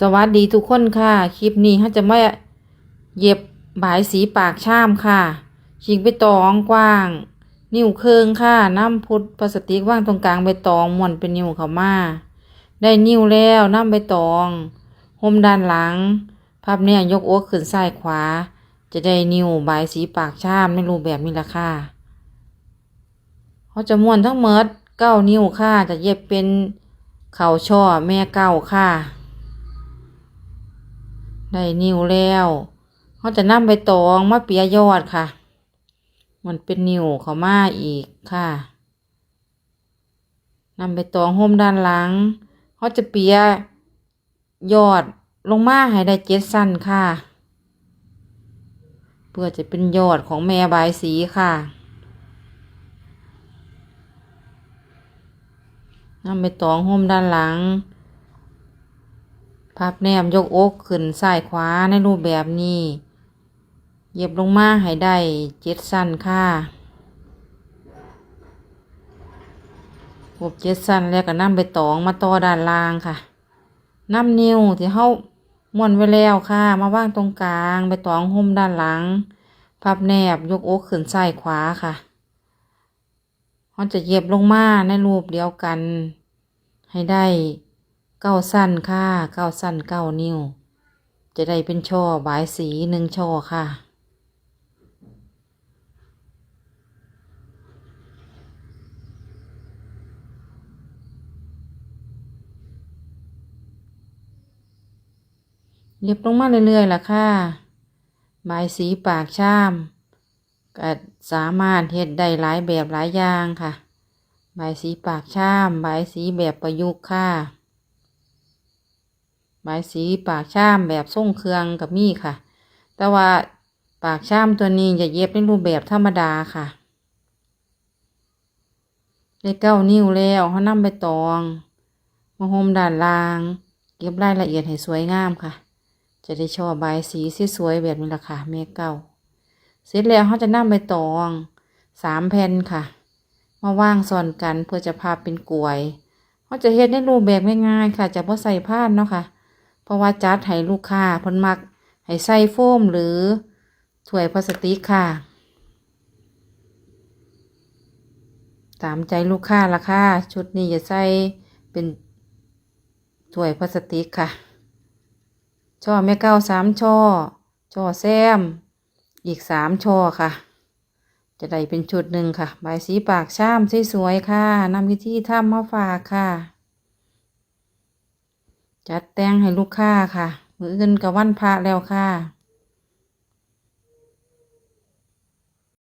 สวัสดีทุกคนค่ะ คลิปนี้เขาจะมาเย็บบายสีปากชามค่ะ ชิงไปตองกว้าง นิ้วเคืองค่ะ น้ำพุดพลาสติกว่างตรงกลางใบตองม้วนเป็นนิ้วเขามา ได้นิ้วแล้วน้ำใบตองห่มด้านหลัง ภาพเนี่ยยกโอ๊กขึ้นซ้ายขวา จะได้นิ้วบายสีปากชามในรูปแบบนี้ละค่ะเขาจะม้วนทั้งหมดเก้านิ้วค่ะ จะเย็บเป็นเข่าช่อแม่เก้าค่ะ ได้นิ้วแล้วเขาจะนำใบตองมาเปียยอดค่ะ มันเป็นนิ้วเขามาอีกค่ะนำใบตองห่มด้านหลังเขาจะเปียยอดลงมาให้ได้เจ็ดสั้นค่ะ เพื่อจะเป็นยอดของแม่บายสีค่ะนำใบตองห่มด้านหลัง พับแนมยกอกขึ้นซ้ายขวาในรูปแบบนี้ เย็บลงมาให้ได้เจ็ดสั้นค่ะกบเจ็ดสั้นแล้วก็นำไปตองมาต่อด้านล่างค่ะนำนิ้วที่เฮาม้วนไว้แล้วค่ะ มาวางตรงกลางไปตองหุ้มด้านหลัง พับแนบยกอกขึ้นซ้ายขวาค่ะเราจะเย็บลงมาในรูปเดียวกัน ให้ได้ เก้าสั้นค่ะ เก้าสั้นเก้านิ้ว จะได้เป็นช่อบายสีหนึ่งช่อค่ะ เรียบลงมาเรื่อยๆล่ะค่ะบายสีปากชามก็สามารถเฮ็ดได้หลายแบบหลายอย่างค่ะ ใบสีปากชาม ใบสีแบบประยุกต์ค่ะ บายสีปากชามแบบทรงเครื่องกับมีค่ะ แต่ว่าปากชามตัวนี้จะเย็บในรูปแบบธรรมดาค่ะได้เก้านิ้วแล้วเขานำไปตองมาห่มด้านล่าง เก็บรายละเอียดให้สวยงามค่ะ จะได้ชอบบายสีสวยแบบนี้ละค่ะแม่เก้าเสร็จแล้วเขาจะนำใบตองสามแผ่นค่ะ มาว่างซ้อนกันเพื่อจะพาเป็นกลวยเขาจะเฮ็ดในรูปแบบง่ายๆค่ะ จะพอใส่ผ้านเนาะค่ะ เพราะว่าจัดให้ลูกค้าเพิ่นมักให้ใส่โฟมหรือถ้วยพลาสติกค่ะ ตามใจลูกค้าละค่ะ ชุดนี้จะใส่เป็นถ้วยพลาสติกค่ะ ช่อแม่เก้าสามช่อ ช่อแซม อีกสามช่อค่ะ จะได้เป็นชุดหนึ่งค่ะ ใบสีปากช่ามสวยๆค่ะนำวิธีทำมาฝากค่ะ จัดแต่งให้ลูกค้าค่ะ มืออื่นกับวันพระแล้วค่ะ